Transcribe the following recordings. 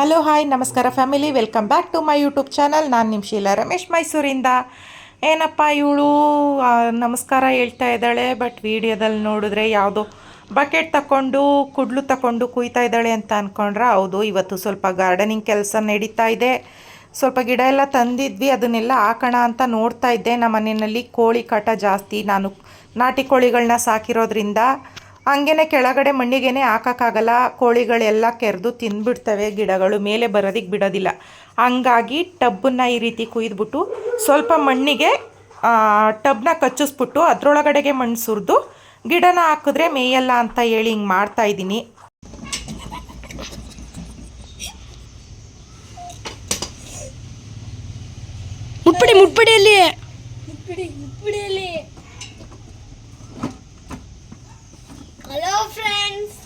Hello hi ನಮಸ್ಕಾರ family welcome back to my YouTube channel ನಾನು ನಿಮ್ಮ ಶೀಲಾ ರಮೇಶ್ ಮೈಸೂರಿಂದ. ಏನಪ್ಪ ಇವಳು? ನಮಸ್ಕಾರ ಹೇಳ್ತಾ ಇದ್ದಾಳೆ ಬಟ್ ವಿಡಿಯೋದಲ್ಲಿ ನೋಡಿದ್ರೆ ಯಾವುದೋ ಬಕೆಟ್ ತಗೊಂಡು ಕುಡ್ಲು ತಗೊಂಡು ಕುಯ್ತಾ ಇದ್ದಾಳೆ ಅಂತ ಅಂದ್ಕೊಂಡ್ರೆ ಹೌದು, ಇವತ್ತು ಸ್ವಲ್ಪ ಗಾರ್ಡನಿಂಗ್ ಕೆಲಸ ನಡೀತಾ ಇದೆ. ಸ್ವಲ್ಪ ಗಿಡ ಎಲ್ಲ ತಂದಿದ್ವಿ, ಅದನ್ನೆಲ್ಲ ಹಾಕೋಣ ಅಂತ ನೋಡ್ತಾ ಇದ್ದೆ. ನಮ್ಮ ಮನೆಯಲ್ಲಿ ಕೋಳಿ ಕಾಟ ಜಾಸ್ತಿ. ನಾನು ನಾಟಿ ಕೋಳಿಗಳನ್ನ ಸಾಕಿರೋದ್ರಿಂದ ಹಂಗೇನೆ ಕೆಳಗಡೆ ಮಣ್ಣಿಗೆನೆ ಹಾಕೋಕ್ಕಾಗಲ್ಲ ಕೋಳಿಗಳೆಲ್ಲ ಕೆರೆದು ತಿಂದ್ಬಿಡ್ತವೆ ಗಿಡಗಳು ಮೇಲೆ ಬರೋದಕ್ಕೆ ಬಿಡೋದಿಲ್ಲ. ಹಂಗಾಗಿ ಟಬ್ಬನ್ನ ಈ ರೀತಿ ಕುಯ್ದುಬಿಟ್ಟು ಸ್ವಲ್ಪ ಮಣ್ಣಿಗೆ ಟಬ್ನ ಕಚ್ಚಿಸ್ಬಿಟ್ಟು ಅದರೊಳಗಡೆಗೆ ಮಣ್ಣು ಸುರಿದು ಗಿಡನ ಹಾಕಿದ್ರೆ ಮೇಯಲ್ಲ ಅಂತ ಹೇಳಿ ಹಿಂಗೆ ಮಾಡ್ತಾ ಇದ್ದೀನಿ. ಮುಟ್ಬಿಡಿ ಮುಟ್ಬಿಡಿ ಅಲ್ಲಿ ಹಲೋ ಫ್ರೆಂಡ್ಸ್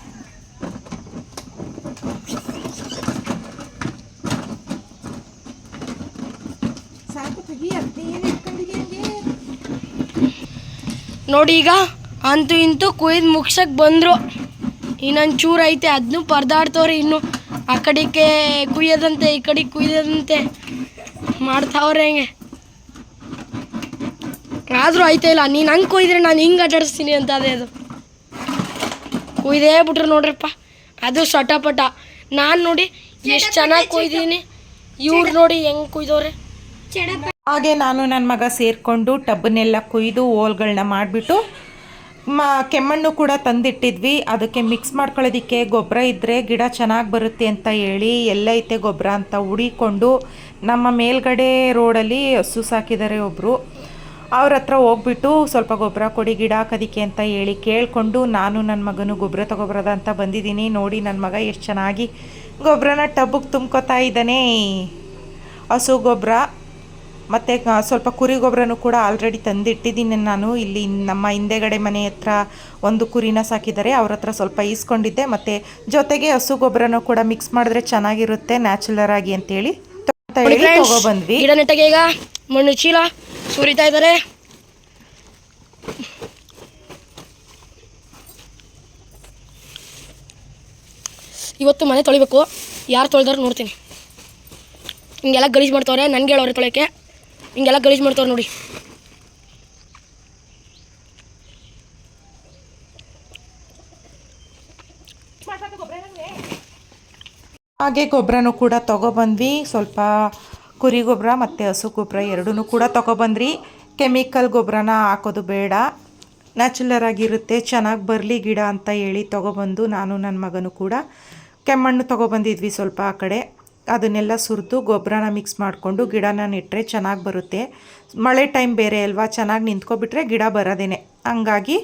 ನೋಡಿ ಈಗ ಅಂತೂ ಇಂತೂ ಕುಯ್ದು ಮುಗ್ಸಕ್ ಬಂದ್ರು. ಇನ್ನೊಂದು ಚೂರು ಐತೆ ಅದನ್ನು ಪರದಾಡ್ತವ್ರೆ ಇನ್ನು. ಆ ಕಡೆಗೆ ಕುಯ್ಯೋದಂತೆ ಈ ಕಡೆಗೆ ಕುಯ್ಯೋದಂತೆ ಮಾಡ್ತಾವ್ರೆ ಹೆಂಗೆ. ಆದರೂ ಐತೆ ಇಲ್ಲ ನೀನು ಹಂಗೆ ಕೊಯ್ದ್ರೆ ನಾನು ಹಿಂಗೆ ಆಟಾಡಿಸ್ತೀನಿ ಅಂತ ಅದೇ ಅದು. ಕುಯ್ದೇ ಬಿಟ್ರು ನೋಡ್ರಪ್ಪ. ಅದು ಸಟಪಟ. ನಾನು ನೋಡಿ ಎಷ್ಟು ಚೆನ್ನಾಗಿ ಕೊಯ್ದೀನಿ. ಇವ್ರು ನೋಡಿ ಹೆಂಗ್ ಕುಯ್ದವ್ರೆ. ಹಾಗೆ ನಾನು ನನ್ನ ಮಗ ಸೇರಿಕೊಂಡು ಟಬ್ನೆಲ್ಲ ಕೊಯ್ದು ಓಲ್ಗಳನ್ನ ಮಾಡಿಬಿಟ್ಟು, ಮ, ಕೆಮ್ಮಣ್ಣು ಕೂಡ ತಂದಿಟ್ಟಿದ್ವಿ. ಅದಕ್ಕೆ ಮಿಕ್ಸ್ ಮಾಡ್ಕೊಳ್ಳೋದಕ್ಕೆ ಗೊಬ್ಬರ ಇದ್ದರೆ ಗಿಡ ಚೆನ್ನಾಗಿ ಬರುತ್ತೆ ಅಂತ ಹೇಳಿ ಎಲ್ಲೈತೆ ಗೊಬ್ಬರ ಅಂತ ಹುಡಿಕೊಂಡು ನಮ್ಮ ಮೇಲ್ಗಡೆ ರೋಡಲ್ಲಿ ಹಸು ಸಾಕಿದ್ದಾರೆ ಒಬ್ಬರು ಅವ್ರ ಹತ್ರ ಹೋಗ್ಬಿಟ್ಟು ಸ್ವಲ್ಪ ಗೊಬ್ಬರ ಕೊಡಿ ಗಿಡ ಹಾಕೋದಿಕ್ಕೆ ಅಂತ ಹೇಳಿ ಕೇಳಿಕೊಂಡು ನಾನು ನನ್ನ ಮಗನು ಗೊಬ್ಬರ ತಗೊಬರೋದ ಅಂತ ಬಂದಿದ್ದೀನಿ. ನೋಡಿ ನನ್ನ ಮಗ ಎಷ್ಟು ಚೆನ್ನಾಗಿ ಗೊಬ್ಬರನ ಟಬ್ಬಿಗೆ ತುಂಬ್ಕೊತಾ ಇದ್ದಾನೆ. ಹಸು ಗೊಬ್ಬರ ಮತ್ತು ಸ್ವಲ್ಪ ಕುರಿ ಗೊಬ್ಬರನೂ ಕೂಡ ಆಲ್ರೆಡಿ ತಂದಿಟ್ಟಿದ್ದೀನಿ ನಾನು. ಇಲ್ಲಿ ನಮ್ಮ ಹಿಂದೆಗಡೆ ಮನೆ ಹತ್ರ ಒಂದು ಕುರಿನ ಸಾಕಿದ್ದಾರೆ. ಅವ್ರ ಹತ್ರ ಸ್ವಲ್ಪ ಈಸ್ಕೊಂಡಿದ್ದೆ. ಮತ್ತು ಜೊತೆಗೆ ಹಸು ಗೊಬ್ಬರನೂ ಕೂಡ ಮಿಕ್ಸ್ ಮಾಡಿದ್ರೆ ಚೆನ್ನಾಗಿರುತ್ತೆ ನ್ಯಾಚುರಲ್ ಆಗಿ ಅಂತೇಳಿ ಅಂತ ಹೇಳಿ ತಗೊಬಂದ್ವಿ ಮಣ್ಣು ಚೀಲ. ಸುರಿತಾ ಇದ್ದಾರೆ ಇವತ್ತು ಮನೆ ತೊಳಿಬೇಕು. ಯಾರು ತೊಳೆದಾರು ನೋಡ್ತೀನಿ. ಹಿಂಗೆಲ್ಲ ಗಲೀಜು ಮಾಡ್ತವ್ರೆ, ನನಗೆ ಹೇಳೋರೆ ತೊಳೆಯೋಕ್ಕೆ. ಹಿಂಗೆಲ್ಲ ಗಲೀಜು ಮಾಡ್ತವ್ರೆ ನೋಡಿ. ಹಾಗೆ ಗೊಬ್ಬರನೂ ಕೂಡ ತೊಗೊಬಂದ್ವಿ ಸ್ವಲ್ಪ ಕುರಿ ಗೊಬ್ಬರ ಮತ್ತು ಹಸು ಗೊಬ್ಬರ ಎರಡೂ ಕೂಡ ತೊಗೊಬಂದ್ರಿ. ಕೆಮಿಕಲ್ ಗೊಬ್ಬರನ ಹಾಕೋದು ಬೇಡ. ನ್ಯಾಚುಲರ್ ಆಗಿರುತ್ತೆ, ಚೆನ್ನಾಗಿ ಬರಲಿ ಗಿಡ ಅಂತ ಹೇಳಿ ತೊಗೊಬಂದು ನಾನು ನನ್ನ ಮಗನೂ ಕೂಡ ಕೆಮ್ಮಣ್ಣು ತೊಗೊಬಂದಿದ್ವಿ ಸ್ವಲ್ಪ ಆ ಕಡೆ. ಅದನ್ನೆಲ್ಲ ಸುರಿದು ಗೊಬ್ಬರನ ಮಿಕ್ಸ್ ಮಾಡಿಕೊಂಡು ಗಿಡನ ನೆಟ್ಟರೆ ಚೆನ್ನಾಗಿ ಬರುತ್ತೆ. ಮಳೆ ಟೈಮ್ ಬೇರೆ ಅಲ್ವಾ, ಚೆನ್ನಾಗಿ ನಿಂತ್ಕೊಬಿಟ್ರೆ ಗಿಡ ಬರೋದೇನೆ. ಹಂಗಾಗಿ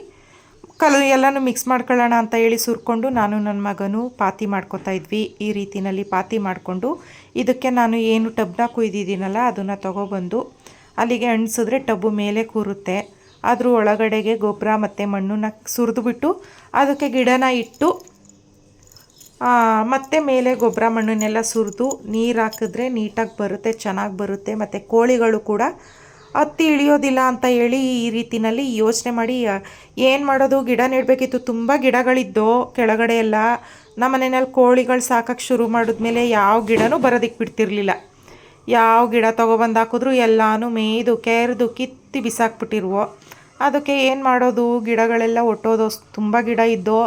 ಕಲ್, ಎಲ್ಲನೂ ಮಿಕ್ಸ್ ಮಾಡ್ಕೊಳ್ಳೋಣ ಅಂತ ಹೇಳಿ ಸುರ್ಕೊಂಡು ನಾನು ನನ್ನ ಮಗನೂ ಪಾತಿ ಮಾಡ್ಕೊತಾ ಇದ್ವಿ. ಈ ರೀತಿಯಲ್ಲಿ ಪಾತಿ ಮಾಡಿಕೊಂಡು ಇದಕ್ಕೆ ನಾನು ಏನು ಟಬ್ನ ಕುಯ್ದಿದ್ದೀನಲ್ಲ ಅದನ್ನು ತೊಗೊಬಂದು ಅಲ್ಲಿಗೆ ಅಣಿಸಿದ್ರೆ ಟಬ್ಬು ಮೇಲೆ ಕೂರುತ್ತೆ. ಅದ್ರ ಒಳಗಡೆಗೆ ಗೊಬ್ಬರ ಮತ್ತು ಮಣ್ಣನ್ನ ಸುರಿದುಬಿಟ್ಟು ಅದಕ್ಕೆ ಗಿಡನ ಇಟ್ಟು ಮತ್ತೆ ಮೇಲೆ ಗೊಬ್ಬರ ಮಣ್ಣನ್ನೆಲ್ಲ ಸುರಿದು ನೀರು ಹಾಕಿದ್ರೆ ನೀಟಾಗಿ ಬರುತ್ತೆ, ಚೆನ್ನಾಗಿ ಬರುತ್ತೆ. ಮತ್ತು ಕೋಳಿಗಳು ಕೂಡ ಹತ್ತಿ ಇಳಿಯೋದಿಲ್ಲ ಅಂತ ಹೇಳಿ ಈ ರೀತಿನಲ್ಲಿ ಯೋಚನೆ ಮಾಡಿ ಏನು ಮಾಡೋದು? ಗಿಡ ನೆಡಬೇಕಿತ್ತು. ತುಂಬ ಗಿಡಗಳಿದ್ದು ಕೆಳಗಡೆ ಎಲ್ಲ. ನಮ್ಮ ಮನೆಯಲ್ಲಿ ಕೋಳಿಗಳು ಸಾಕಕ್ಕೆ ಶುರು ಮಾಡಿದ್ಮೇಲೆ ಯಾವ ಗಿಡನೂ ಬರೋದಕ್ಕೆ ಬಿಡ್ತಿರ್ಲಿಲ್ಲ. ಯಾವ ಗಿಡ ತೊಗೊಬಂದು ಹಾಕಿದ್ರು ಎಲ್ಲನೂ ಮೇಯ್ದು, ಕೆರೆದು, ಕಿತ್ತಿ ಬಿಸಾಕ್ಬಿಟ್ಟಿರುವೋ. ಅದಕ್ಕೆ ಏನು ಮಾಡೋದು? ಗಿಡಗಳೆಲ್ಲ ಒಟ್ಟೋದು. ತುಂಬ ಗಿಡ ಇದ್ದು.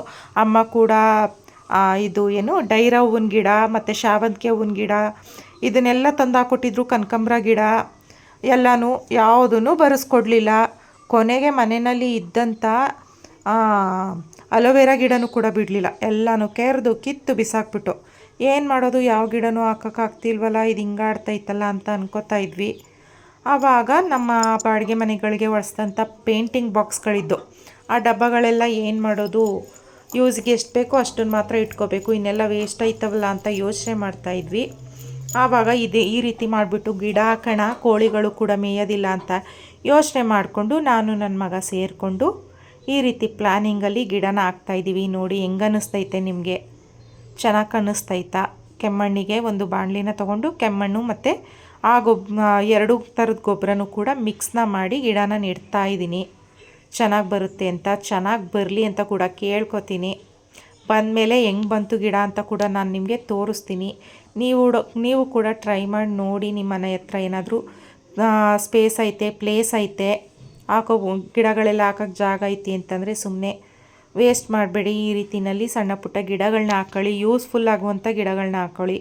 ಅಮ್ಮ ಕೂಡ ಇದು ಏನು? ಡೈರ ಹೂವಿನ ಗಿಡ, ಮತ್ತು ಶಾವಂತಿಗೆ ಹೂವಿನ ಗಿಡ, ಇದನ್ನೆಲ್ಲ ತಂದು ಹಾಕ್ಕೊಟ್ಟಿದ್ರು ಕನಕಾಂಬ್ರ ಗಿಡ. ಎಲ್ಲನೂ ಯಾವುದನ್ನು ಬರೆಸ್ಕೊಡ್ಲಿಲ್ಲ. ಕೊನೆಗೆ ಮನೆಯಲ್ಲಿ ಇದ್ದಂಥ ಅಲೋವೆರಾ ಗಿಡನೂ ಕೂಡ ಬಿಡಲಿಲ್ಲ. ಎಲ್ಲನೂ ಕೆರೆದು ಕಿತ್ತು ಬಿಸಾಕ್ಬಿಟ್ಟು. ಏನು ಮಾಡೋದು? ಯಾವ ಗಿಡನೂ ಹಾಕೋಕ್ಕಾಗ್ತಿಲ್ವಲ್ಲ ಇದು ಹಿಂಗಾಡ್ತೈತಲ್ಲ ಅಂತ ಅನ್ಕೋತಾ ಇದ್ವಿ. ಆವಾಗ ನಮ್ಮ ಬಾಡಿಗೆ ಮನೆಗಳಿಗೆ ಒರೆಸಿದಂಥ ಪೇಂಟಿಂಗ್ ಬಾಕ್ಸ್ಗಳಿದ್ದು. ಆ ಡಬ್ಬಗಳೆಲ್ಲ ಏನು ಮಾಡೋದು? ಯೂಸ್ಗೆ ಎಷ್ಟು ಬೇಕೋ ಅಷ್ಟನ್ನು ಮಾತ್ರ ಇಟ್ಕೋಬೇಕು. ಇನ್ನೆಲ್ಲ ವೇಸ್ಟ್ ಆಯ್ತವಲ್ಲ ಅಂತ ಯೋಚನೆ ಮಾಡ್ತಾ ಇದ್ವಿ. ಆವಾಗ ಇದೆ ಈ ರೀತಿ ಮಾಡಿಬಿಟ್ಟು ಗಿಡ ಕಣ ಕೋಳಿಗಳು ಕೂಡ ಮೇಯೋದಿಲ್ಲ ಅಂತ ಯೋಚನೆ ಮಾಡಿಕೊಂಡು ನಾನು ನನ್ನ ಮಗ ಸೇರಿಕೊಂಡು ಈ ರೀತಿ ಪ್ಲ್ಯಾನಿಂಗಲ್ಲಿ ಗಿಡನ ಹಾಕ್ತಾಯಿದ್ದೀವಿ ನೋಡಿ ಹೆಂಗೆ ಅನ್ನಿಸ್ತೈತೆ ನಿಮಗೆ? ಚೆನ್ನಾಗಿ ಕಾಣಿಸ್ತೈತಾ ಕೆಮ್ಮಣ್ಣಿಗೆ ಒಂದು ಬಾಣಲಿನ ತೊಗೊಂಡು ಕೆಮ್ಮಣ್ಣು ಮತ್ತು ಆ ಗೊಬ್ ಎರಡು ಥರದ ಗೊಬ್ಬರನೂ ಕೂಡ ಮಿಕ್ಸ್ನ ಮಾಡಿ ಗಿಡನ ನೆಡ್ತಾ ಇದ್ದೀನಿ. ಚೆನ್ನಾಗಿ ಬರುತ್ತೆ ಅಂತ, ಚೆನ್ನಾಗಿ ಬರಲಿ ಅಂತ ಕೂಡ ಕೇಳ್ಕೊತೀನಿ. ಬಂದಮೇಲೆ ಹೆಂಗೆ ಬಂತು ಗಿಡ ಅಂತ ಕೂಡ ನಾನು ನಿಮಗೆ ತೋರಿಸ್ತೀನಿ. ನೀವು ನೀವು ಕೂಡ ಟ್ರೈ ಮಾಡಿ, ನೋಡಿ ನಿಮ್ಮ ಮನೆ ಹತ್ರ ಏನಾದರೂ ಸ್ಪೇಸ್ ಐತೆ ಪ್ಲೇಸ್ ಐತೆ, ಹಾಕೋ ಗಿಡಗಳೆಲ್ಲ ಹಾಕೋಕ್ಕೆ ಜಾಗ ಐತಿ ಅಂತಂದರೆ ಸುಮ್ಮನೆ ವೇಸ್ಟ್ ಮಾಡಬೇಡಿ. ಈ ರೀತಿಯಲ್ಲಿ ಸಣ್ಣ ಪುಟ್ಟ ಗಿಡಗಳನ್ನ ಹಾಕ್ಕೊಳ್ಳಿ ಯೂಸ್ಫುಲ್ ಆಗುವಂಥ ಗಿಡಗಳನ್ನ ಹಾಕ್ಕೊಳ್ಳಿ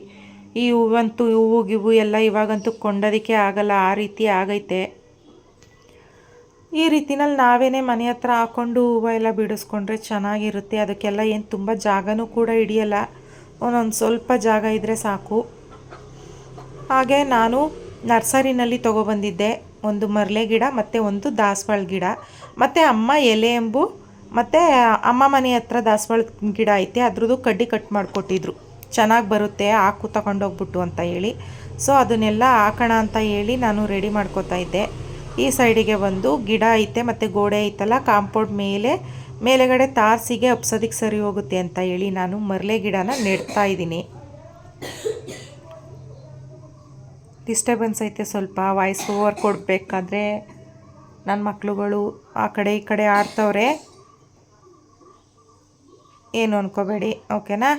ಈ ಹೂವಂತೂ ಹೂವು, ಗಿವು ಎಲ್ಲ ಇವಾಗಂತೂ ಕೊಂಡೋದಕ್ಕೆ ಆಗಲ್ಲ, ಆ ರೀತಿ ಆಗೈತೆ. ಈ ರೀತಿನಲ್ಲಿ ನಾವೇನೇ ಮನೆ ಹತ್ರ ಹಾಕ್ಕೊಂಡು ಹೂವು ಎಲ್ಲ ಬಿಡಿಸ್ಕೊಂಡ್ರೆ ಚೆನ್ನಾಗಿರುತ್ತೆ. ಅದಕ್ಕೆಲ್ಲ ಏನು ತುಂಬ ಜಾಗನೂ ಕೂಡ ಹಿಡಿಯಲ್ಲ. ಒಂದೊಂದು ಸ್ವಲ್ಪ ಜಾಗ ಇದ್ದರೆ ಸಾಕು. ಹಾಗೆ ನಾನು ನರ್ಸರಿನಲ್ಲಿ ತೊಗೊಬಂದಿದ್ದೆ. ಒಂದು ಮರಳೆ ಗಿಡ, ಮತ್ತು ಒಂದು ದಾಸವಾಳ ಗಿಡ. ಮತ್ತು ಅಮ್ಮ ಎಲೆ ಎಂಬು, ಮತ್ತು ಅಮ್ಮ ಮನೆ ಹತ್ರ ದಾಸವಾಳ ಗಿಡ ಐತೆ, ಅದ್ರದ್ದು ಕಡ್ಡಿ ಕಟ್ ಮಾಡಿಕೊಟ್ಟಿದ್ರು. ಚೆನ್ನಾಗಿ ಬರುತ್ತೆ, ಹಾಕು ತಗೊಂಡೋಗ್ಬಿಟ್ಟು ಅಂತ ಹೇಳಿ. ಸೊ, ಅದನ್ನೆಲ್ಲ ಹಾಕೋಣ ಅಂತ ಹೇಳಿ ನಾನು ರೆಡಿ ಮಾಡ್ಕೋತಾ ಇದ್ದೆ. ಈ ಸೈಡಿಗೆ ಬಂದು ಗಿಡ ಐತೆ, ಮತ್ತು ಗೋಡೆ ಐತಲ್ಲ, ಕಾಂಪೌಂಡ್ ಮೇಲೆ ಮೇಲೆಗಡೆ ತಾರ್ಸಿಗೆ ಹಬ್ಸೋದಕ್ಕೆ ಸರಿ ಹೋಗುತ್ತೆ ಅಂತ ಹೇಳಿ ನಾನು ಮರಳೆ ಗಿಡನ ನೆಡ್ತಾ ಇದ್ದೀನಿ. ಡಿಸ್ಟರ್ಬೆನ್ಸ್ ಐತೆ ಸ್ವಲ್ಪ ವಾಯ್ಸ್ ಓವರ್ ಕೊಡಬೇಕಾದ್ರೆ ನನ್ನ ಮಕ್ಕಳುಗಳು ಆ ಕಡೆ ಈ ಕಡೆ ಆಡ್ತವ್ರೆ. ಏನು ಅನ್ಕೋಬೇಡಿ, ಓಕೆನಾ?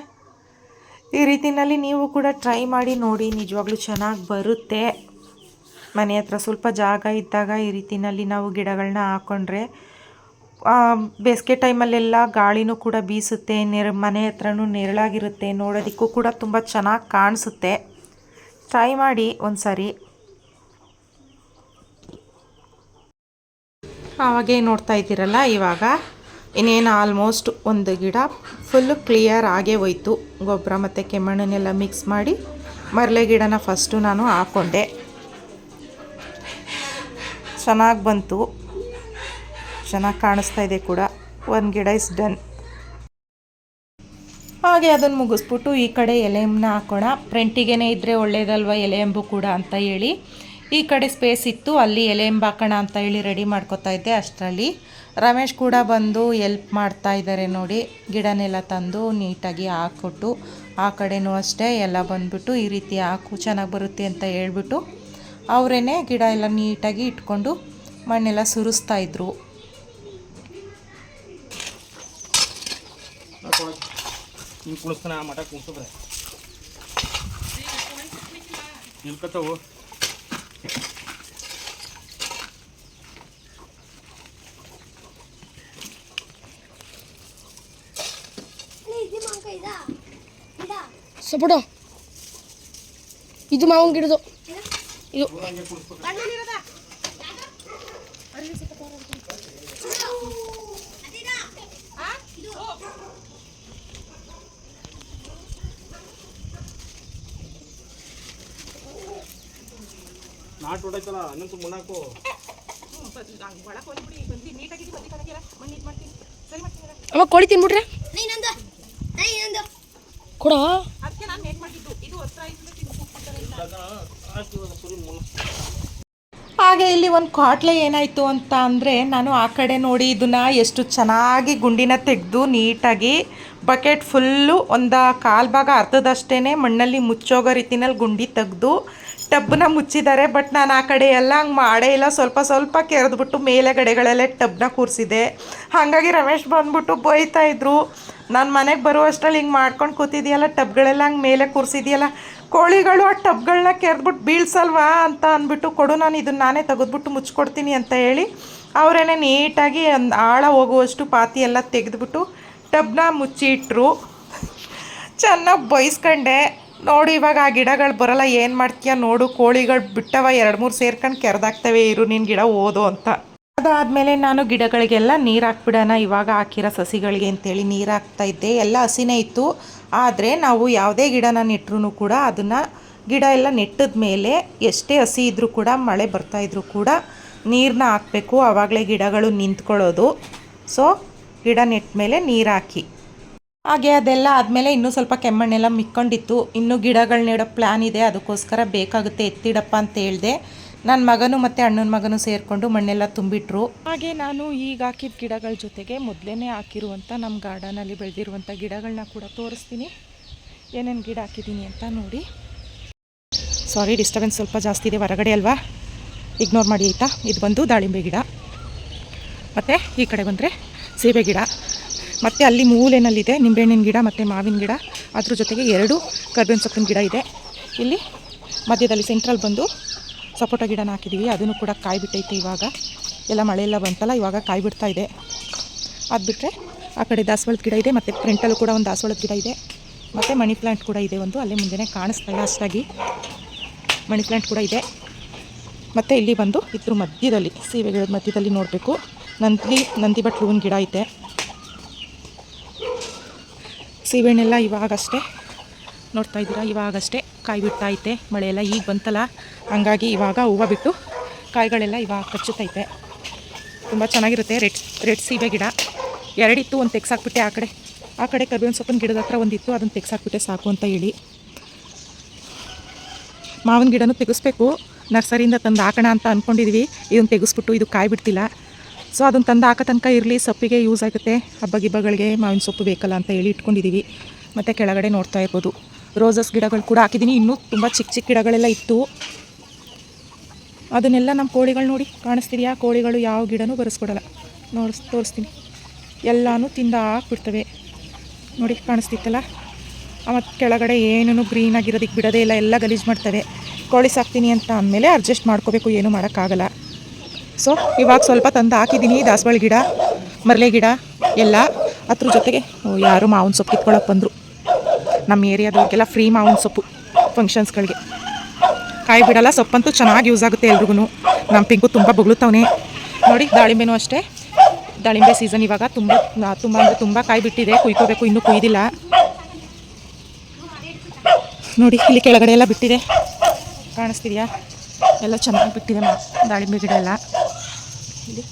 ಈ ರೀತಿಯಲ್ಲಿ ನೀವು ಕೂಡ ಟ್ರೈ ಮಾಡಿ ನೋಡಿ, ನಿಜವಾಗ್ಲೂ ಚೆನ್ನಾಗಿ ಬರುತ್ತೆ. ಮನೆ ಹತ್ರ ಸ್ವಲ್ಪ ಜಾಗ ಇದ್ದಾಗ ಈ ರೀತಿಯಲ್ಲಿ ನಾವು ಗಿಡಗಳನ್ನ ಹಾಕ್ಕೊಂಡ್ರೆ ಬೇಸಿಗೆ ಟೈಮಲ್ಲೆಲ್ಲ ಗಾಳಿನೂ ಕೂಡ ಬೀಸುತ್ತೆ, ನೆರ, ಮನೆ ಹತ್ರನೂ ನೆರಳಾಗಿರುತ್ತೆ, ನೋಡೋದಕ್ಕೂ ಕೂಡ ತುಂಬ ಚೆನ್ನಾಗಿ ಕಾಣಿಸುತ್ತೆ. ಟ್ರೈ ಮಾಡಿ ಒಂದು ಸಾರಿ ಆವಾಗೇ ನೋಡ್ತಾ ಇದ್ದೀರಲ್ಲ, ಇವಾಗ ಇನ್ನೇನು ಆಲ್ಮೋಸ್ಟ್ ಒಂದು ಗಿಡ ಫುಲ್ಲು ಕ್ಲಿಯರ್ ಆಗೇ ಹೋಯ್ತು. ಗೊಬ್ಬರ ಮತ್ತು ಕೆಮ್ಮಣ್ಣನ್ನೆಲ್ಲ ಮಿಕ್ಸ್ ಮಾಡಿ ಮರಳೆ ಗಿಡನ ಫಸ್ಟು ನಾನು ಹಾಕ್ಕೊಂಡೆ ಚೆನ್ನಾಗಿ ಬಂತು. ಚೆನ್ನಾಗಿ ಕಾಣಿಸ್ತಾ ಇದೆ ಕೂಡ. ಒಂದು ಗಿಡ ಇಸ್ ಡನ್ ಹಾಗೆ ಅದನ್ನು ಮುಗಿಸ್ಬಿಟ್ಟು ಈ ಕಡೆ ಎಲೆಯನ್ನ ಹಾಕೋಣ. ಫ್ರಂಟಿಗೇನೆ ಇದ್ದರೆ ಒಳ್ಳೇದಲ್ವ ಎಲೆ ಎಂಬು ಕೂಡ ಅಂತ ಹೇಳಿ. ಈ ಕಡೆ ಸ್ಪೇಸ್ ಇತ್ತು, ಅಲ್ಲಿ ಎಲೆ ಹಾಕೋಣ ಅಂತ ಹೇಳಿ ರೆಡಿ ಮಾಡ್ಕೋತಾ ಇದ್ದೆ ಅಷ್ಟರಲ್ಲಿ. ರಮೇಶ್ ಕೂಡ ಬಂದು ಎಲ್ಪ್ ಮಾಡ್ತಾ ಇದ್ದಾರೆ ನೋಡಿ. ಗಿಡನೆಲ್ಲ ತಂದು ನೀಟಾಗಿ ಹಾಕ್ಕೊಟ್ಟು, ಆ ಕಡೆನೂ ಅಷ್ಟೇ ಎಲ್ಲ ಬಂದುಬಿಟ್ಟು ಈ ರೀತಿ ಹಾಕು, ಚೆನ್ನಾಗಿ ಬರುತ್ತೆ ಅಂತ ಹೇಳ್ಬಿಟ್ಟು ಅವರೇನೆ ಗಿಡ ಎಲ್ಲ ನೀಟಾಗಿ ಇಟ್ಕೊಂಡು ಮಣ್ಣೆಲ್ಲ ಸುರಿಸ್ತಾ ಇದ್ರು ಹಿಂಗೆ ಕುಣಿಸ್ತಾನ ಆ ಮಠ ಕುಣಿಸಿದ್ರೆ ನಿಲ್ಕತ್ತವು ಇದು ಮಂಕ ಇದಾ ಇದಾ ಸಪೋಟ. ಇದು ಮಾವನ್ ಗಿಡದು ಇದು ನಾಟ್ ಹೊಡೈತಲ್ಲ ಅನ್ನಂತೂ ಮುನ್ನಾಕು ಅಮ್ಮ ಕೋಳಿ ತಿನ್ಬಿಟ್ರೆ? ನೀನೊಂದು ನೀನೊಂದು. ಕೊಡ? ಹಾಗೆ ಇಲ್ಲಿ ಒಂದು ಕಾಟ್ಲೆ ಏನಾಯಿತು ಅಂತ ಅಂದರೆ ನಾನು ಆ ಕಡೆ ನೋಡಿ ಇದನ್ನ ಎಷ್ಟು ಚೆನ್ನಾಗಿ ಗುಂಡಿನ ತೆಗೆದು ನೀಟಾಗಿ ಬಕೆಟ್ ಫುಲ್ಲು ಒಂದು ಕಾಲು ಭಾಗ ಅರ್ಧದಷ್ಟೇ ಮಣ್ಣಲ್ಲಿ ಮುಚ್ಚೋಗೋ ರೀತಿನಲ್ಲಿ ಗುಂಡಿ ತೆಗೆದು ಟಬ್ನ ಮುಚ್ಚಿದ್ದಾರೆ, ಬಟ್ ನಾನು ಆ ಕಡೆ ಎಲ್ಲ ಹಂಗೆ ಮಾಡೇ ಇಲ್ಲ. ಸ್ವಲ್ಪ ಸ್ವಲ್ಪ ಕೆರೆದ್ಬಿಟ್ಟು ಮೇಲೆ ಗಡೆಗಳೆಲ್ಲ ಟಬ್ನ ಕೂರಿಸಿದೆ. ಹಾಗಾಗಿ ರಮೇಶ್ ಬಂದ್ಬಿಟ್ಟು ಬೈತಾ ಇದ್ರು. ನಾನು ಮನೆಗೆ ಬರುವಷ್ಟರಲ್ಲಿ ಹಿಂಗೆ ಮಾಡ್ಕೊಂಡು ಕೂತಿದ್ಯಲ್ಲ, ಟಬ್ಗಳೆಲ್ಲ ಹಂಗೆ ಮೇಲೆ ಕೂರಿಸಿದ್ಯಲ್ಲ, ಕೋಳಿಗಳು ಆ ಟಬ್ಗಳನ್ನ ಕೆರೆದ್ಬಿಟ್ಟು ಬೀಳ್ಸಲ್ವಾ ಅಂತ ಅಂದ್ಬಿಟ್ಟು ಕೊಡು, ನಾನು ಇದನ್ನ ನಾನೇ ತೆಗೆದ್ಬಿಟ್ಟು ಮುಚ್ಕೊಡ್ತೀನಿ ಅಂತ ಹೇಳಿ ಅವರೇನೆ ನೀಟಾಗಿ ಒಂದು ಆಳ ಹೋಗುವಷ್ಟು ಪಾತಿ ಎಲ್ಲ ತೆಗೆದ್ಬಿಟ್ಟು ಟಬ್ನ ಮುಚ್ಚಿಟ್ರು. ಚೆನ್ನಾಗಿ ಬೈಸ್ಕೊಂಡೆ. ನೋಡಿ, ಇವಾಗ ಆ ಗಿಡಗಳು ಬರಲ್ಲ, ಏನು ಮಾಡ್ತೀಯ ನೋಡು, ಕೋಳಿಗಳು ಬಿಟ್ಟವ, ಎರಡು ಮೂರು ಸೇರ್ಕೊಂಡು ಕೆರೆದಾಗ್ತವೆ ಇರು ನಿನ್ನ ಗಿಡ ಓದು ಅಂತ. ಅದಾದಮೇಲೆ ನಾನು ಗಿಡಗಳಿಗೆಲ್ಲ ನೀರು ಹಾಕ್ಬಿಡೋಣ, ಇವಾಗ ಹಾಕಿರೋ ಸಸಿಗಳಿಗೆ ಅಂತೇಳಿ ನೀರು ಹಾಕ್ತಾ ಇದ್ದೆ. ಎಲ್ಲ ಹಸಿನೇ ಇತ್ತು. ಆದರೆ ನಾವು ಯಾವುದೇ ಗಿಡನ ನೆಟ್ಟರೂ ಕೂಡ ಅದನ್ನು ಗಿಡ ಎಲ್ಲ ನೆಟ್ಟದ ಮೇಲೆ ಎಷ್ಟೇ ಹಸಿ ಇದ್ದರೂ ಕೂಡ, ಮಳೆ ಬರ್ತಾ ಇದ್ರೂ ಕೂಡ ನೀರನ್ನ ಹಾಕಬೇಕು. ಆವಾಗಲೇ ಗಿಡಗಳು ನಿಂತ್ಕೊಳ್ಳೋದು. ಸೊ, ಗಿಡ ನೆಟ್ಟ ಮೇಲೆ ನೀರು ಹಾಕಿ. ಹಾಗೆ ಅದೆಲ್ಲ ಆದಮೇಲೆ ಇನ್ನೂ ಸ್ವಲ್ಪ ಕೆಮ್ಮಣ್ಣೆಲ್ಲ ಮಿಕ್ಕೊಂಡಿತ್ತು. ಇನ್ನೂ ಗಿಡಗಳು ನೆಡೋ ಪ್ಲ್ಯಾನ್ ಇದೆ. ಅದಕ್ಕೋಸ್ಕರ ಬೇಕಾಗುತ್ತೆ ಎತ್ತಿಡಪ್ಪ ಅಂತ ಹೇಳಿದೆ. ನನ್ನ ಮಗನು ಮತ್ತು ಅಣ್ಣನ ಮಗನು ಸೇರಿಕೊಂಡು ಮಣ್ಣೆಲ್ಲ ತುಂಬಿಟ್ರು. ಹಾಗೆ ನಾನು ಈಗ ಹಾಕಿದ ಗಿಡಗಳ ಜೊತೆಗೆ ಮೊದಲೇ ಹಾಕಿರುವಂಥ ನಮ್ಮ ಗಾರ್ಡನಲ್ಲಿ ಬೆಳೆದಿರುವಂಥ ಗಿಡಗಳನ್ನ ಕೂಡ ತೋರಿಸ್ತೀನಿ. ಏನೇನು ಗಿಡ ಹಾಕಿದ್ದೀನಿ ಅಂತ ನೋಡಿ. ಸಾರಿ ಡಿಸ್ಟರ್ಬೆನ್ಸ್ ಸ್ವಲ್ಪ ಜಾಸ್ತಿ ಇದೆ. ಹೊರಗಡೆ ಅಲ್ವಾ? ಇಗ್ನೋರ್ ಮಾಡಿ ಆಯಿತಾ? ಇದು ಬಂದು ದಾಳಿಂಬೆ ಗಿಡ. ಮತ್ತು ಈ ಕಡೆ ಬಂದರೆ ಸೀಬೆ ಗಿಡ. ಮತ್ತು ಅಲ್ಲಿ ಮೂಲೆನಲ್ಲಿದೆ ನಿಂಬೆಹಣ್ಣಿನ ಗಿಡ ಮತ್ತು ಮಾವಿನ ಗಿಡ. ಅದ್ರ ಜೊತೆಗೆ ಎರಡು ಕರ್ಬೇವಿನ ಸೊಪ್ಪಿನ ಗಿಡ ಇದೆ. ಇಲ್ಲಿ ಮಧ್ಯದಲ್ಲಿ ಸೆಂಟ್ರಲ್ ಬಂದು ಸಪೋಟ ಗಿಡನ ಹಾಕಿದ್ದೀವಿ ಅದನ್ನು ಕೂಡ ಕಾಯಿ ಬಿಟ್ಟೈತೆ ಇವಾಗ. ಎಲ್ಲ ಮಳೆ ಎಲ್ಲ ಬಂತಲ್ಲ, ಇವಾಗ ಕಾಯಿ ಬಿಡ್ತಾ ಇದೆ. ಅದು ಬಿಟ್ಟರೆ ಆ ಕಡೆ ದಾಸವಾಳದ ಗಿಡ ಇದೆ, ಮತ್ತು ಫ್ರಂಟಲ್ಲೂ ಕೂಡ ಒಂದು ದಾಸವಾಳದ ಗಿಡ ಇದೆ. ಮತ್ತು ಮನಿ ಪ್ಲ್ಯಾಂಟ್ ಕೂಡ ಇದೆ ಒಂದು. ಅಲ್ಲೇ ಮುಂದೆನೇ ಕಾಣಿಸ್ತಾ ಇಲ್ಲ ಅಷ್ಟಾಗಿ. ಮನಿ ಪ್ಲ್ಯಾಂಟ್ ಕೂಡ ಇದೆ. ಮತ್ತು ಇಲ್ಲಿ ಬಂದು ಇದ್ರ ಮಧ್ಯದಲ್ಲಿ ಸೀವೆ ಗಿಡದ ಮಧ್ಯದಲ್ಲಿ ನೋಡಬೇಕು. ನಂದಿ ನಂದಿ ಬಟ್ಲು ಹೂವಿನ ಗಿಡ ಐತೆ. ಸೀಬೆಹಣ್ಣೆಲ್ಲ ಇವಾಗಷ್ಟೇ ನೋಡ್ತಾ ಇದ್ದೀರಾ? ಇವಾಗಷ್ಟೇ ಕಾಯಿ ಮಳೆ ಎಲ್ಲ ಈಗ ಬಂತಲ್ಲ? ಹಂಗಾಗಿ ಇವಾಗ ಹೂವು ಬಿಟ್ಟು ಕಾಯಿಗಳೆಲ್ಲ ಇವಾಗ ಕಚ್ಚುತ್ತೈತೆ. ತುಂಬ ಚೆನ್ನಾಗಿರುತ್ತೆ ರೆಡ್ ರೆಡ್ ಸೀಬೆ ಗಿಡ. ಎರಡಿತ್ತು ಒಂದು ತೆಗ್ಸಾಕ್ಬಿಟ್ಟೆ ಆ ಕಡೆ. ಆ ಕಡೆ ಕರ್ಬೇವಿನ ಸೊಪ್ಪಿನ ಗಿಡದ ಹತ್ರ ಒಂದಿತ್ತು, ಅದನ್ನು ತೆಗ್ಸಾಕ್ಬಿಟ್ಟೆ ಸಾಕು ಅಂತ ಹೇಳಿ. ಮಾವಿನ ಗಿಡನೂ ತೆಗೆಸ್ಬೇಕು. ನರ್ಸರಿಯಿಂದ ತಂದು ಹಾಕೋಣ ಅಂತ ಅಂದ್ಕೊಂಡಿದ್ವಿ ಇದನ್ನು ತೆಗೆಸ್ಬಿಟ್ಟು ಇದು ಕಾಯಿ ಬಿಡ್ತಿಲ್ಲ. ಸೊ ಅದನ್ನು ತಂದು ಹಾಕೋ ತನಕ ಇರಲಿ, ಸೊಪ್ಪಿಗೆ ಯೂಸ್ ಆಗುತ್ತೆ. ಹಬ್ಬ ಗಿಬ್ಬಗಳಿಗೆ ಮಾವಿನ ಸೊಪ್ಪು ಬೇಕಲ್ಲ ಅಂತ ಹೇಳಿ ಇಟ್ಕೊಂಡಿದ್ದೀವಿ ಮತ್ತು ಕೆಳಗಡೆ ನೋಡ್ತಾ ಇರ್ಬೋದು. ರೋಸಸ್ ಗಿಡಗಳು ಕೂಡ ಹಾಕಿದ್ದೀನಿ ಇನ್ನೂ ತುಂಬ ಚಿಕ್ಕ ಚಿಕ್ಕ ಗಿಡಗಳೆಲ್ಲ ಇತ್ತು. ಅದನ್ನೆಲ್ಲ ನಮ್ಮ ಕೋಳಿಗಳು ನೋಡಿ ಕಾಣಿಸ್ತಿದೆಯಾ? ಕೋಳಿಗಳು ಯಾವ ಗಿಡನೂ ಬರೆಸ್ಕೊಡಲ್ಲ. ನೋಡಿಸ್, ತೋರಿಸ್ತೀನಿ. ಎಲ್ಲನೂ ತಿಂದ ಹಾಕ್ಬಿಡ್ತವೆ ನೋಡಿ, ಕಾಣಿಸ್ತಿತ್ತಲ್ಲ? ಮತ್ತು ಕೆಳಗಡೆ ಗ್ರೀನ್ ಆಗಿರೋದಕ್ಕೆ ಬಿಡೋದೇ ಇಲ್ಲ. ಎಲ್ಲ ಗಲೀಜು ಮಾಡ್ತವೆ. ಕೋಳಿ ಸಾಕ್ತೀನಿ ಅಂತ ಅಂದಮೇಲೆ ಅಡ್ಜಸ್ಟ್ ಮಾಡ್ಕೋಬೇಕು. ಏನೂ ಮಾಡೋಕ್ಕಾಗಲ್ಲ. ಸೊ, ಇವಾಗ ಸ್ವಲ್ಪ ತಂದು ಹಾಕಿದ್ದೀನಿ ದಾಸವಾಳ ಗಿಡ ಮರಳೆ ಗಿಡ ಎಲ್ಲ. ಅದ್ರ ಜೊತೆಗೆ ಯಾರು ಮಾವಿನ ಸೊಪ್ಪು ಕಿತ್ಕೊಳಕ್ಕೆ ಬಂದರು. ನಮ್ಮ ಏರಿಯಾದವ್ರಿಗೆಲ್ಲ ಫ್ರೀ ಮಾವಿನ ಸೊಪ್ಪು ಫಂಕ್ಷನ್ಸ್ಗಳಿಗೆ ಕಾಯಿ ಬಿಡಲ್ಲ, ಸೊಪ್ಪಂತೂ ಚೆನ್ನಾಗಿ ಯೂಸ್ ಆಗುತ್ತೆ ಎಲ್ರಿಗೂ ನಮ್ಮ ಪಿಂಕು ತುಂಬ ಬೊಗಳುತ್ತವನೆ. ನೋಡಿ ದಾಳಿಂಬೆನೂ ಅಷ್ಟೇ. ದಾಳಿಂಬೆ ಸೀಸನ್ ಇವಾಗ ತುಂಬ ತುಂಬ ಅಂದರೆ ತುಂಬ ಕಾಯಿ ಬಿಟ್ಟಿದೆ. ಕುಯ್ಕೋಬೇಕು, ಇನ್ನೂ ಕುಯ್ದಿಲ್ಲ. ನೋಡಿ, ಇಲ್ಲಿ ಕೆಳಗಡೆ ಎಲ್ಲ ಬಿಟ್ಟಿದೆ. ಕಾಣಿಸ್ತಿದೆಯಾ? ಎಲ್ಲ ಚೆನ್ನಾಗಿ ಬಿಟ್ಟಿದೆ ಮಾ, ದಾಳಿಂಬೆ ಗಿಡ ಎಲ್ಲ. ಇಲ್ಲಿ.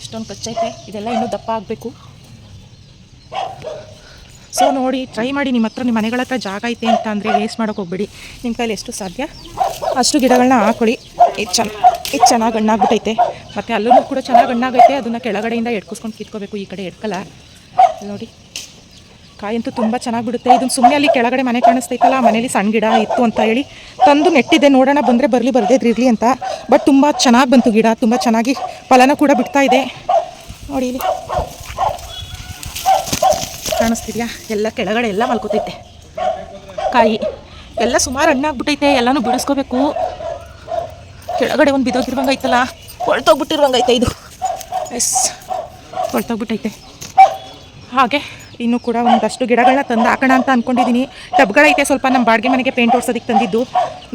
ಇಷ್ಟೊಂದು ಕಚ್ಚೈತೆ. ಇದೆಲ್ಲ ಇನ್ನೂ ದಪ್ಪ ಆಗಬೇಕು. ಸೊ ನೋಡಿ ಟ್ರೈ ಮಾಡಿ ನಿಮ್ಮ ಹತ್ರ, ನಿಮ್ಮ ಮನೆಗಳ ಹತ್ರ ಜಾಗ ಐತೆ ಅಂತ ಅಂದರೆ ವೇಸ್ಟ್ ಮಾಡೋಕೆ ಹೋಗ್ಬೇಡಿ. ನಿಮ್ಮ ಕೈಲಿ ಎಷ್ಟು ಸಾಧ್ಯ? ಅಷ್ಟು ಗಿಡಗಳನ್ನ ಹಾಕೊಳ್ಳಿ. ಇದು ಚೆನ್ನ ಇದು ಚೆನ್ನಾಗಿ ಹಣ್ಣಾಗ್ಬಿಟ್ಟೈತೆ. ಮತ್ತು ಅಲ್ಲೂ ಕೂಡ ಚೆನ್ನಾಗಿ ಹಣ್ಣಾಗೈತೆ. ಅದನ್ನು ಕೆಳಗಡೆಯಿಂದ ಎಡ್ಕಿಸ್ಕೊಂಡು ಕಿತ್ಕೋಬೇಕು. ಈ ಕಡೆ ಎಡ್ಕಲ್ಲ. ನೋಡಿ. ಕಾಯಂತೂ ತುಂಬ ಚೆನ್ನಾಗಿ ಬಿಡುತ್ತೆ. ಇದನ್ನು ಸುಮ್ಮನೆ ಅಲ್ಲಿ ಕೆಳಗಡೆ ಮನೆ ಕಾಣಿಸ್ತೈತಲ್ಲ, ಆ ಮನೇಲಿ ಸಣ್ಣ ಗಿಡ ಇತ್ತು ಅಂತ ಹೇಳಿ ತಂದು ನೆಟ್ಟಿದ್ದೆ. ನೋಡೋಣ ಬಂದರೆ ಬರಲಿ ಬರದೇ ಇರಲಿ ಅಂತ. ಬಟ್ ತುಂಬ ಚೆನ್ನಾಗಿ ಬಂತು ಗಿಡ, ತುಂಬ ಚೆನ್ನಾಗಿ ಫಲನ ಕೂಡ ಬಿಡ್ತಾ ಇದೆ. ನೋಡಿ ಇಲ್ಲಿ. ಕಾಣಿಸ್ತಿದ್ಯಾ? ಎಲ್ಲ ಕೆಳಗಡೆ ಎಲ್ಲ ಮಲ್ಕೋತೈತೆ. ಕಾಯಿ ಎಲ್ಲ ಸುಮಾರು ಹಣ್ಣಾಗ್ಬಿಟ್ಟೈತೆ ಎಲ್ಲನೂ ಬಿಡಿಸ್ಕೋಬೇಕು. ಕೆಳಗಡೆ ಒಂದು ಬಿದ್ದೋಗಿರುವಂಗೈತಲ್ಲ ಐತೆ ಇದು. ಎಸ್ ಹೊಳ್ತೋಗ್ಬಿಟ್ಟೈತೆ ಹಾಗೆ ಇನ್ನೂ ಕೂಡ ಒಂದಷ್ಟು ಗಿಡಗಳನ್ನ ತಂದು ಹಾಕೋಣ ಅಂತ ಅಂದ್ಕೊಂಡಿದ್ದೀನಿ ಟಬ್ಗಳೈತೆ, ಸ್ವಲ್ಪ ನಮ್ಮ ಬಾಡಿಗೆ ಮನೆಗೆ ಪೇಂಟ್ ಹೊಡ್ಸೋದಕ್ಕೆ ತಂದಿದ್ದು.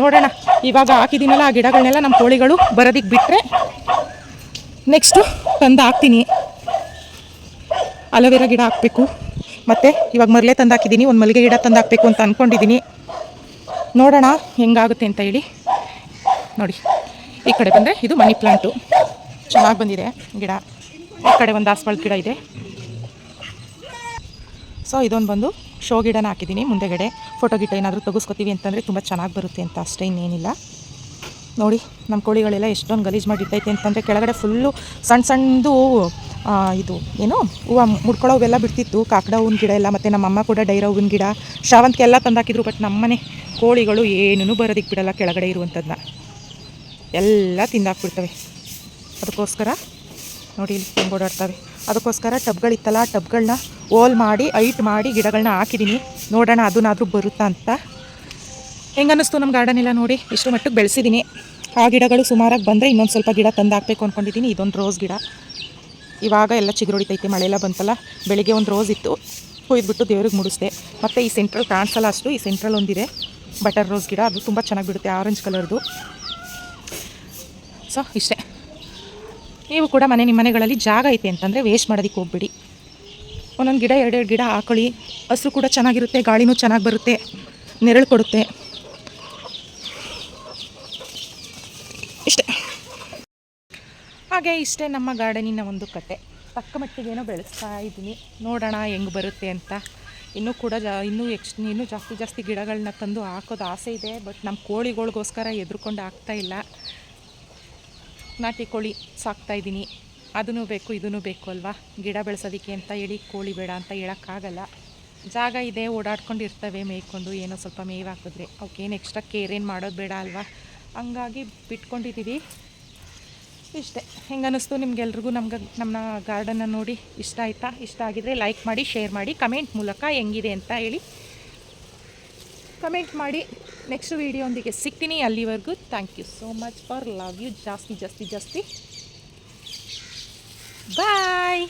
ನೋಡೋಣ, ಇವಾಗ ಹಾಕಿದ್ದೀನಲ್ಲ ಆ ಗಿಡಗಳನ್ನೆಲ್ಲ ನಮ್ಮ ಕೋಳಿಗಳು ಬರೋದಕ್ಕೆ ಬಿಟ್ಟರೆ ನೆಕ್ಸ್ಟು ತಂದು ಹಾಕ್ತೀನಿ. ಅಲೋವೆರಾ ಗಿಡ ಹಾಕಬೇಕು. ಮತ್ತು ಇವಾಗ ಮರಳೆ ತಂದು ಹಾಕಿದ್ದೀನಿ, ಒಂದು ಮಲ್ಲಿಗೆ ಗಿಡ ತಂದು ಹಾಕಬೇಕು ಅಂತ ಅಂದ್ಕೊಂಡಿದ್ದೀನಿ ನೋಡೋಣ ಹೆಂಗಾಗುತ್ತೆ ಅಂತ ಹೇಳಿ. ನೋಡಿ, ಈ ಕಡೆ ಬಂದರೆ ಇದು ಮನಿ ಪ್ಲಾಂಟು. ಚೆನ್ನಾಗಿ ಬಂದಿದೆ ಗಿಡ. ಈ ಕಡೆ ಒಂದು ದಾಸವಾಳ ಗಿಡ ಇದೆ. ಸೊ ಇದೊಂದು ಬಂದು ಶೋ ಗಿಡನ ಹಾಕಿದ್ದೀನಿ. ಮುಂದೆಗಡೆ ಫೋಟೋ ಗಿಟ ಏನಾದರೂ ತೆಗೆಸ್ಕೊತೀವಿ ಅಂತಂದರೆ ತುಂಬ ಚೆನ್ನಾಗಿ ಬರುತ್ತೆ ಅಂತ ಅಷ್ಟೇ ಇನ್ನೇನಿಲ್ಲ. ನೋಡಿ ನಮ್ಮ ಕೋಳಿಗಳೆಲ್ಲ ಎಷ್ಟೊಂದು ಗಲೀಜು ಮಾಡಿ ಇಟ್ಟೈತೆ ಅಂತಂದರೆ ಕೆಳಗಡೆ ಫುಲ್ಲು ಸಣ್ಣ ಸಣ್ಣದು ಇದು ಏನು, ಹೂವು ಮುಡ್ಕೊಳ್ಳೋ ಹೂವೆಲ್ಲ ಬಿಡ್ತಿತ್ತು. ಕಾಕಡ ಹೂವಿನ ಗಿಡ ಎಲ್ಲ ಮತ್ತು ನಮ್ಮಮ್ಮ ಕೂಡ ಡೈರ ಹೂವಿನ ಗಿಡ ಶಾವಂತಿಗೆ ಎಲ್ಲ ತಂದಾಕಿದ್ರು ಬಟ್ ನಮ್ಮನೆ ಕೋಳಿಗಳು ಏನೂ ಬರೋದಕ್ಕೆ ಬಿಡಲ್ಲ ಕೆಳಗಡೆ ಇರುವಂಥದ್ದನ್ನ ಎಲ್ಲ ತಿಂದಾಕ್ಬಿಡ್ತವೆ. ಅದಕ್ಕೋಸ್ಕರ ನೋಡಿ ಇಲ್ಲಿ ಓಡಾಡ್ತವೆ. ಅದಕ್ಕೋಸ್ಕರ ಟಬ್ಗಳಿತ್ತಲ್ಲ ಟಬ್ಗಳನ್ನ ಓಲ್ ಮಾಡಿ, ಐಟ್ ಮಾಡಿ ಗಿಡಗಳನ್ನ ಹಾಕಿದ್ದೀನಿ ನೋಡೋಣ ಅದನ್ನಾದರೂ ಬರುತ್ತಾ ಅಂತ. ಹೆಂಗನ್ನಿಸ್ತು ನಮ್ಮ ಗಾರ್ಡನ್ ಎಲ್ಲ ನೋಡಿ? ಇಷ್ಟು ಮಟ್ಟಕ್ಕೆ ಬೆಳೆಸಿದ್ದೀನಿ ಆ ಗಿಡಗಳು ಸುಮಾರಾಗಿ ಬಂದರೆ ಇನ್ನೊಂದು ಸ್ವಲ್ಪ ಗಿಡ ತಂದು ಹಾಕಬೇಕು ಅಂದ್ಕೊಂಡಿದ್ದೀನಿ ಇದೊಂದು ರೋಸ್ ಗಿಡ. ಇವಾಗ ಎಲ್ಲ ಚಿಗುರೊಡಿತೈತೆ ಮಳೆ ಎಲ್ಲ ಬಂತಲ್ಲ. ಬೆಳಿಗ್ಗೆ ಒಂದು ರೋಸ್ ಇತ್ತು. ಕೊಯ್ದುಬಿಟ್ಟು ದೇವ್ರಿಗೆ ಮುಡಿಸಿದೆ. ಮತ್ತು ಈ ಸೆಂಟ್ರಲ್ ಕಾಣಿಸಲ್ಲ ಅಷ್ಟು, ಈ ಸೆಂಟ್ರಲ್ ಒಂದಿದೆ. ಬಟರ್ ರೋಸ್ ಗಿಡ. ಅದು ತುಂಬ ಚೆನ್ನಾಗಿ ಬಿಡುತ್ತೆ, ಆರೆಂಜ್ ಕಲರ್ದು. ಸೊ, ಇಷ್ಟೇ. ನೀವು ಕೂಡ ಮನೆ ನಿಮ್ಮ ಮನೆಗಳಲ್ಲಿ ಜಾಗ ಐತೆ ಅಂತಂದರೆ ವೇಸ್ಟ್ ಮಾಡೋದಕ್ಕೆ ಹೋಗ್ಬಿಡಿ. ಒಂದೊಂದು ಗಿಡ, ಎರಡೆರಡು ಗಿಡ ಹಾಕೊಳ್ಳಿ. ಹಸು ಕೂಡ ಚೆನ್ನಾಗಿರುತ್ತೆ, ಗಾಳಿನೂ ಚೆನ್ನಾಗಿ ಬರುತ್ತೆ, ನೆರಳು ಕೊಡುತ್ತೆ. ಇಷ್ಟೇ. ಹಾಗೆ ಇಷ್ಟೇ ನಮ್ಮ ಗಾರ್ಡನಿನ ಒಂದು ಕತೆ. ತಕ್ಕ ಮಟ್ಟಿಗೇನೋ ಬೆಳೆಸ್ತಾ ಇದ್ದೀನಿ. ನೋಡೋಣ ಹೆಂಗೆ ಬರುತ್ತೆ ಅಂತ. ಇನ್ನೂ ಕೂಡ ಜಾ, ಇನ್ನೂ ಎಕ್ಸ್, ಇನ್ನೂ ಜಾಸ್ತಿ ಜಾಸ್ತಿ ಗಿಡಗಳನ್ನ ತಂದು ಹಾಕೋದು ಆಸೆ ಇದೆ, ಬಟ್ ನಮ್ಮ ಕೋಳಿಗಳಿಗೋಸ್ಕರ ಎದ್ರುಕೊಂಡು ಆಗ್ತಾ ಇಲ್ಲ. ನಾಟಿ ಕೋಳಿ ಸಾಕ್ತಾ ಇದ್ದೀನಿ. ಅದೂ ಬೇಕು ಇದೂ ಬೇಕು ಅಲ್ವಾ? ಗಿಡ ಬೆಳೆಸೋದಕ್ಕೆ ಅಂತ ಹೇಳಿ ಕೋಳಿ ಬೇಡ ಅಂತ ಹೇಳೋಕ್ಕಾಗಲ್ಲ. ಜಾಗ ಇದೆ ಓಡಾಡ್ಕೊಂಡು ಇರ್ತವೆ ಮೇಯ್ಕೊಂಡು, ಏನೋ ಸ್ವಲ್ಪ ಮೇವು ಹಾಕಿದ್ರೆ ಅವಕ್ಕೇನು ಎಕ್ಸ್ಟ್ರಾ ಕೇರ್ ಏನು ಮಾಡೋದು ಬೇಡ ಅಲ್ವಾ? ಹಂಗಾಗಿ ಬಿಟ್ಕೊಂಡಿದ್ದೀವಿ ಇಷ್ಟೇ. ಹೆಂಗೆ ಅನ್ನಿಸ್ತು ನಿಮಗೆಲ್ರಿಗೂ ನಮ್ಗೆ ನಮ್ಮ ಗಾರ್ಡನ್ನ ನೋಡಿ? ಇಷ್ಟ ಆಯಿತಾ? ಇಷ್ಟ ಆಗಿದ್ರೆ ಲೈಕ್ ಮಾಡಿ ಶೇರ್ ಮಾಡಿ ಕಮೆಂಟ್ ಮೂಲಕ ಹೆಂಗಿದೆ ಅಂತ ಹೇಳಿ. ಕಮೆಂಟ್ ಮಾಡಿ. ನೆಕ್ಸ್ಟ್ ವೀಡಿಯೋಂದಿಗೆ ಸಿಗ್ತೀನಿ ಅಲ್ಲಿವರೆಗೂ. Thank you so much for love you ಜಾಸ್ತಿ ಜಾಸ್ತಿ ಜಾಸ್ತಿ. ಬಾಯ್